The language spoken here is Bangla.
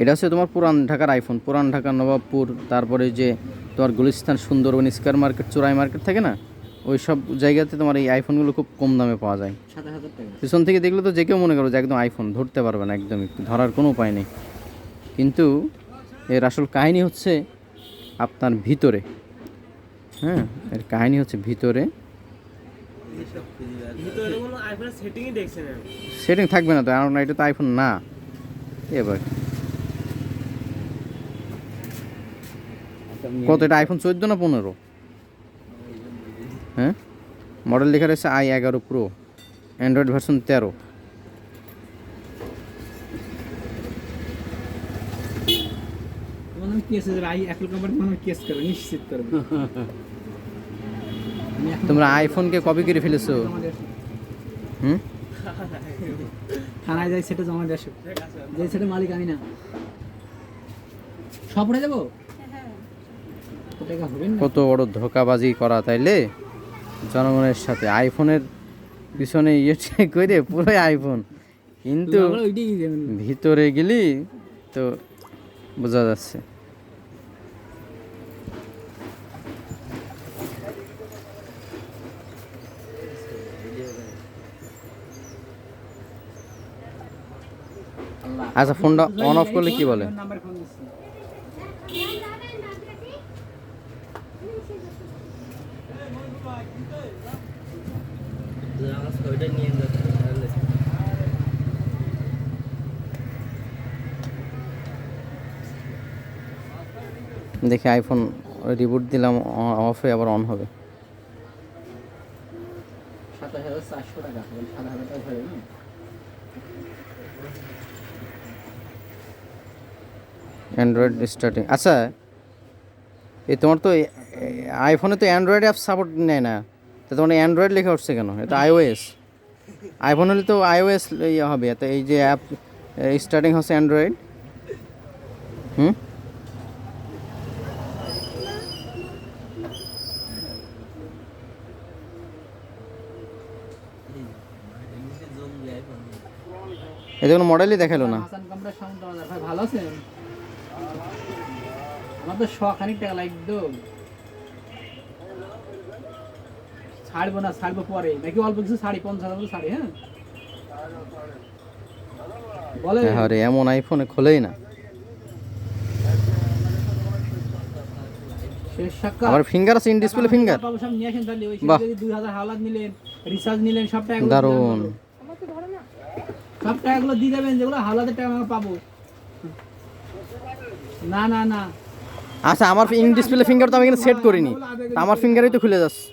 এটা হচ্ছে তোমার পুরান ঢাকার আইফোন পুরান ঢাকার নবাবপুর তারপরে যে তোমার গুলিস্তান সুন্দরবন স্কয়ার মার্কেট চোরাই মার্কেট থাকে না? ওই সব জায়গাতে তোমার এই আইফোনগুলো খুব কম দামে পাওয়া যায়। পিছন থেকে দেখলে তো যে কেউ মনে করো যে একদম আইফোন ধরতে পারবে না একদমই ধরার কোনো উপায় নেই। কিন্তু এর আসল কাহিনী হচ্ছে আপনার ভিতরে। হ্যাঁ এর কাহিনী হচ্ছে ভিতরে। ভিতরে কোনো আইফোনের সেটিংই দেখছেন আমি সেটিং থাকবে না তো এটা তো আইফোন না। এবার কত এটা আইফোন চোদ্দ না পনেরো? হ্যাঁ? মডেল লেখা রয়েছে আই এগারো প্রো অ্যান্ড্রয়েড ভার্সন তেরো। তোমার আইফোনকে কপি করে ফেলেছো। হুম? থানায় যাই সেটা জমা দিয়ে যে সেটা মালিক আমি না। সব যাব? কত বড় ধোকাবাজি করা তাইলে? জনগণের সাথে আইফোনের পিছনে ইয়ে করে পুরোই আইফোন। কিন্তু ভিতরে গেলি তো বোঝা যাচ্ছে। আচ্ছা ফোনটা অন অফ করলে কি বলে? ওইটা দেখি আইফোন রিবুট দিলাম অফে আবার অন হবে। অ্যান্ড্রয়েড স্টার্টিং আচ্ছা এই তোমার তো আইফোনে তো অ্যান্ড্রয়েড অ্যাপ সাপোর্ট নেয় না। তো তোমার অ্যান্ড্রয়েড লেখা উঠছে কেন? এটা আইওএস আইফোন হলে তো আইওএস ইয়ে হবে। তো এই যে অ্যাপ স্টার্টিং হচ্ছে অ্যান্ড্রয়েড হুম? এতে কোনো মডেলই দেখাল না। ভালো আমার তো শ খানিক টাকা লাগতো। ছাড়বো না ছাড়বো পরে। নাকি অল্প কিছু শাড়ি পঞ্চাশ হাজার শাড়ি হ্যাঁ? বলে। আরে এমন আইফোনে খোলেই না। আমার ফিঙ্গার আছে ইন ডিসপ্লে ফিঙ্গার বাহ। দুই হাজার হাওলাত নিলেন রিচার্জ নিলেন সব টাকা দারুণ। সব টাকাগুলো দিয়ে দেবেন যেগুলো হাওলাতের টাকা আমরা পাবো। না না না। আচ্ছা আমার ইন ডিসপ্লে ফিঙ্গার তো আমি এখানে সেট করিনি। আমার ফিঙ্গারই তো খুলে যাচ্ছে।